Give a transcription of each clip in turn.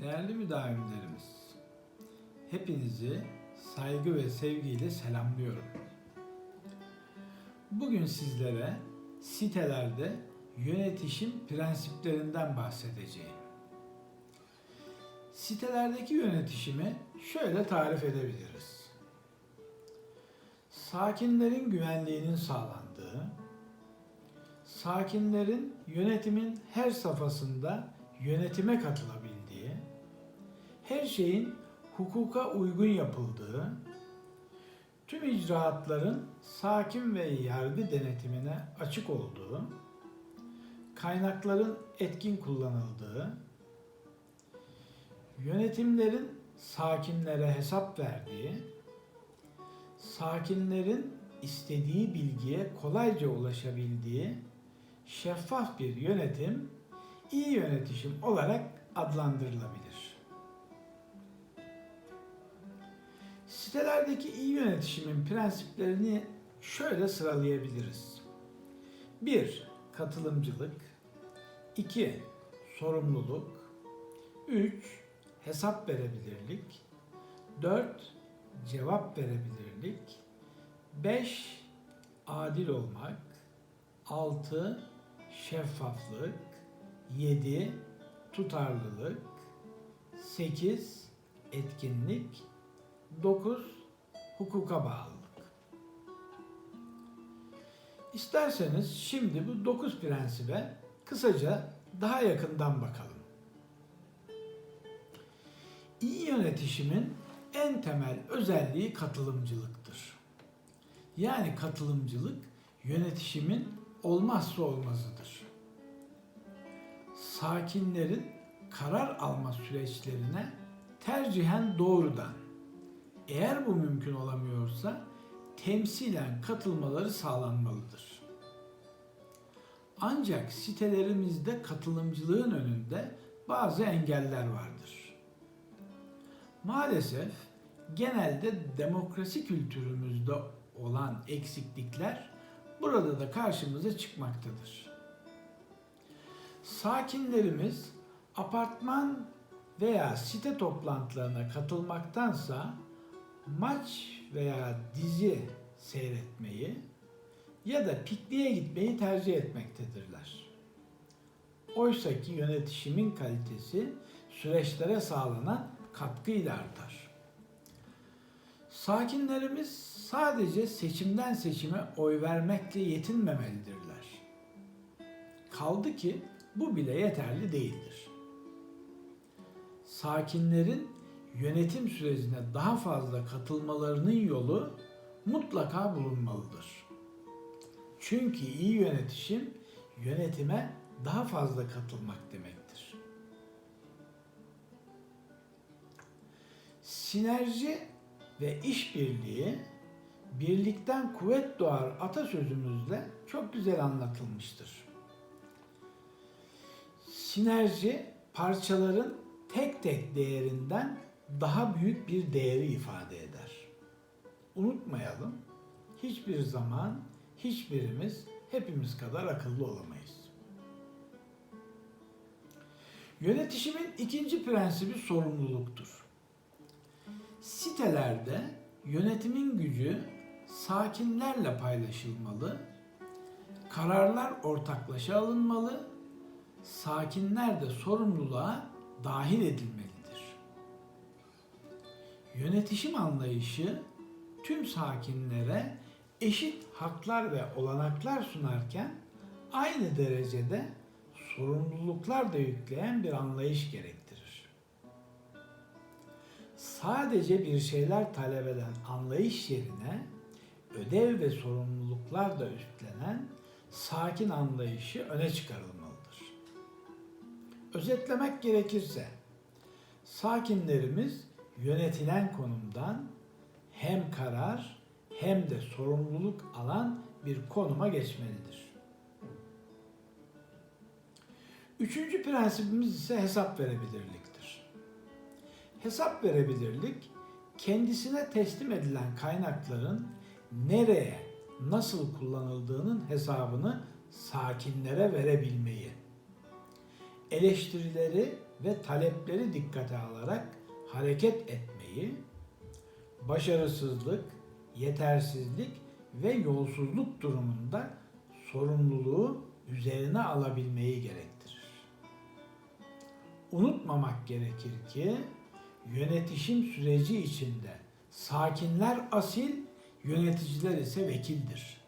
Değerli müdavimlerimiz, hepinizi saygı ve sevgiyle selamlıyorum. Bugün sizlere sitelerde yönetişim prensiplerinden bahsedeceğim. Sitelerdeki yönetişimi şöyle tarif edebiliriz. Sakinlerin güvenliğinin sağlandığı, sakinlerin yönetimin her safhasında yönetime katılabildiği, her şeyin hukuka uygun yapıldığı, tüm icraatların sakin ve yargı denetimine açık olduğu, kaynakların etkin kullanıldığı, yönetimlerin sakinlere hesap verdiği, sakinlerin istediği bilgiye kolayca ulaşabildiği şeffaf bir yönetim iyi yönetişim olarak adlandırılabilir. Sitelerdeki iyi yönetişimin prensiplerini şöyle sıralayabiliriz. 1. Katılımcılık 2. Sorumluluk 3. Hesap verebilirlik 4. Cevap verebilirlik 5. Adil olmak 6. Şeffaflık 7. Tutarlılık 8. Etkinlik 9. Hukuka bağlılık. İsterseniz şimdi bu 9 prensibe kısaca daha yakından bakalım. İyi yönetişimin en temel özelliği katılımcılıktır. Yani katılımcılık yönetişimin olmazsa olmazıdır. Sakinlerin karar alma süreçlerine tercihen doğrudan, eğer bu mümkün olamıyorsa temsilen katılmaları sağlanmalıdır. Ancak sitelerimizde katılımcılığın önünde bazı engeller vardır. Maalesef genelde demokrasi kültürümüzde olan eksiklikler burada da karşımıza çıkmaktadır. Sakinlerimiz apartman veya site toplantılarına katılmaktansa maç veya dizi seyretmeyi ya da pikniğe gitmeyi tercih etmektedirler. Oysa ki yönetişimin kalitesi süreçlere sağlanan katkıyla artar. Sakinlerimiz sadece seçimden seçime oy vermekle yetinmemelidirler. Kaldı ki bu bile yeterli değildir. Sakinlerin yönetim sürecine daha fazla katılmalarının yolu mutlaka bulunmalıdır. Çünkü iyi yönetişim yönetime daha fazla katılmak demektir. Sinerji ve işbirliği birlikten kuvvet doğar atasözümüzle çok güzel anlatılmıştır. Sinerji parçaların tek tek değerinden daha büyük bir değeri ifade eder. Unutmayalım, hiçbir zaman hiçbirimiz hepimiz kadar akıllı olamayız. Yönetişimin ikinci prensibi sorumluluktur. Sitelerde yönetimin gücü sakinlerle paylaşılmalı, kararlar ortaklaşa alınmalı, sakinler de sorumluluğa dahil edilmelidir. Yönetişim anlayışı tüm sakinlere eşit haklar ve olanaklar sunarken aynı derecede sorumluluklar da yükleyen bir anlayış gerektirir. Sadece bir şeyler talep eden anlayış yerine ödev ve sorumluluklar da üstlenen sakin anlayışı öne çıkarılmalıdır. Özetlemek gerekirse sakinlerimiz yönetilen konumdan hem karar hem de sorumluluk alan bir konuma geçmelidir. Üçüncü prensibimiz ise hesap verebilirliktir. Hesap verebilirlik, kendisine teslim edilen kaynakların nereye, nasıl kullanıldığının hesabını sakinlere verebilmeyi, eleştirileri ve talepleri dikkate alarak hareket etmeyi, başarısızlık, yetersizlik ve yolsuzluk durumunda sorumluluğu üzerine alabilmeyi gerektirir. Unutmamak gerekir ki yönetişim süreci içinde sakinler asil, yöneticiler ise vekildir.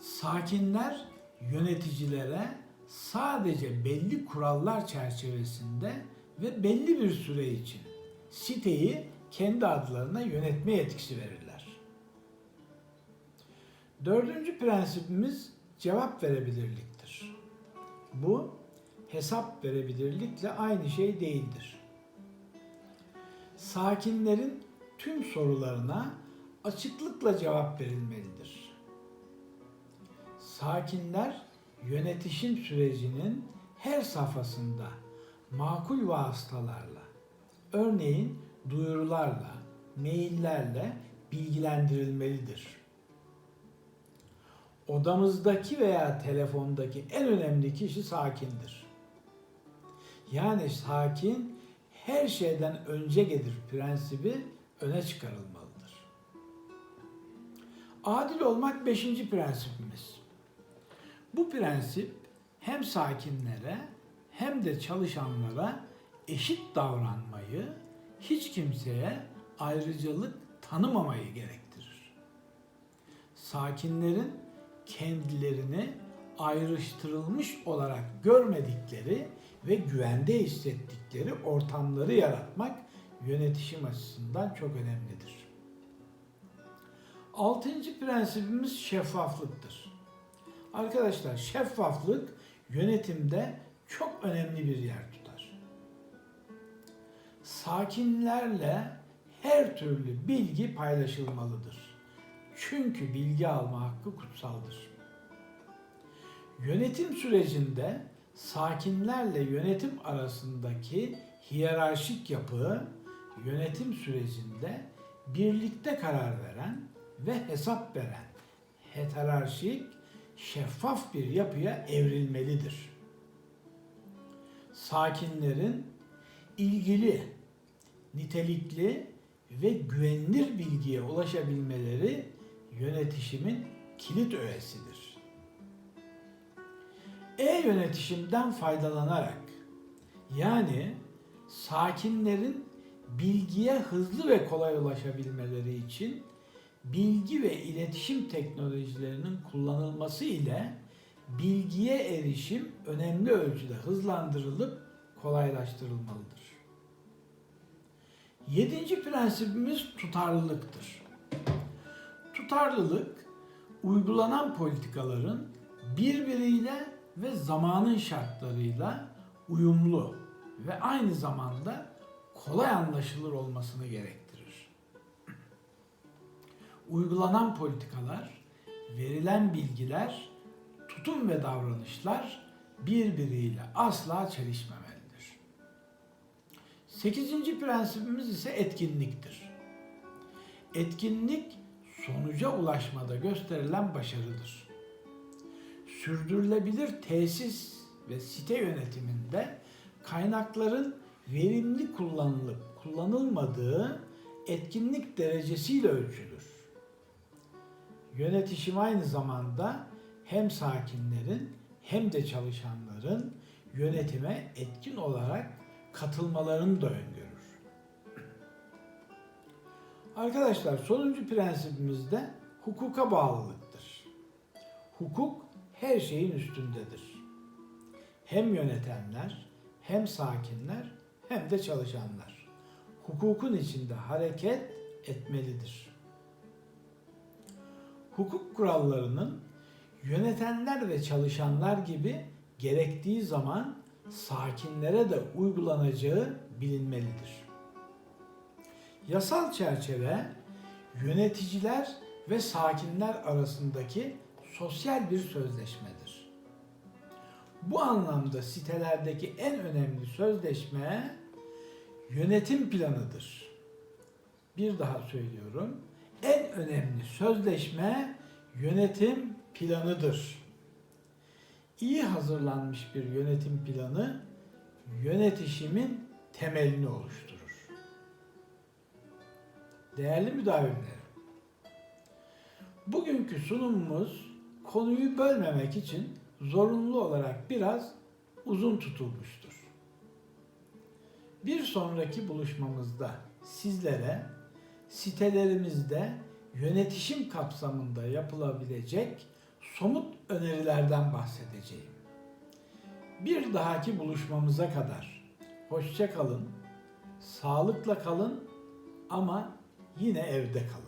Sakinler yöneticilere sadece belli kurallar çerçevesinde ve belli bir süre için siteyi kendi adlarına yönetme yetkisi verirler. Dördüncü prensibimiz cevap verebilirliktir. Bu hesap verebilirlikle aynı şey değildir. Sakinlerin tüm sorularına açıklıkla cevap verilmelidir. Sakinler yönetişim sürecinin her safhasında makul vasıtalarla, örneğin duyurularla, maillerle bilgilendirilmelidir. Odamızdaki veya telefondaki en önemli kişi sakindir. Yani sakin her şeyden önce gelir prensibi öne çıkarılmalıdır. Adil olmak beşinci prensibimiz. Bu prensip hem sakinlere hem de çalışanlara eşit davranmayı, hiç kimseye ayrıcalık tanımamayı gerektirir. Sakinlerin kendilerini ayrıştırılmış olarak görmedikleri ve güvende hissettikleri ortamları yaratmak yönetişim açısından çok önemlidir. Altıncı prensibimiz şeffaflıktır. Arkadaşlar şeffaflık yönetimde çok önemli bir yer tutar. Sakinlerle her türlü bilgi paylaşılmalıdır. Çünkü bilgi alma hakkı kutsaldır. Yönetim sürecinde sakinlerle yönetim arasındaki hiyerarşik yapı yönetim sürecinde birlikte karar veren ve hesap veren heterarşik, şeffaf bir yapıya evrilmelidir. Sakinlerin ilgili, nitelikli ve güvenilir bilgiye ulaşabilmeleri yönetişimin kilit öğesidir. E-yönetişimden faydalanarak yani sakinlerin bilgiye hızlı ve kolay ulaşabilmeleri için bilgi ve iletişim teknolojilerinin kullanılması ile bilgiye erişim önemli ölçüde hızlandırılıp kolaylaştırılmalıdır. Yedinci prensibimiz tutarlılıktır. Tutarlılık, uygulanan politikaların birbiriyle ve zamanın şartlarıyla uyumlu ve aynı zamanda kolay anlaşılır olmasını gerektirir. Uygulanan politikalar, verilen bilgiler, tutum ve davranışlar birbiriyle asla çelişmemelidir. Sekizinci prensibimiz ise etkinliktir. Etkinlik sonuca ulaşmada gösterilen başarıdır. Sürdürülebilir tesis ve site yönetiminde kaynakların verimli kullanılıp kullanılmadığı etkinlik derecesiyle ölçülür. Yönetişim aynı zamanda hem sakinlerin hem de çalışanların yönetime etkin olarak katılmalarını da öngörür. Arkadaşlar sonuncu prensibimiz de hukuka bağlılıktır. Hukuk her şeyin üstündedir. Hem yönetenler, hem sakinler, hem de çalışanlar. Hukukun içinde hareket etmelidir. Hukuk kurallarının yönetenler ve çalışanlar gibi gerektiği zaman sakinlere de uygulanacağı bilinmelidir. Yasal çerçeve yöneticiler ve sakinler arasındaki sosyal bir sözleşmedir. Bu anlamda sitelerdeki en önemli sözleşme yönetim planıdır. Bir daha söylüyorum. En önemli sözleşme yönetim planıdır. İyi hazırlanmış bir yönetim planı yönetişimin temelini oluşturur. Değerli müdavimlerim, bugünkü sunumumuz konuyu bölmemek için zorunlu olarak biraz uzun tutulmuştur. Bir sonraki buluşmamızda sizlere sitelerimizde yönetişim kapsamında yapılabilecek somut önerilerden bahsedeceğim. Bir dahaki buluşmamıza kadar hoşça kalın, sağlıkla kalın ama yine evde kalın.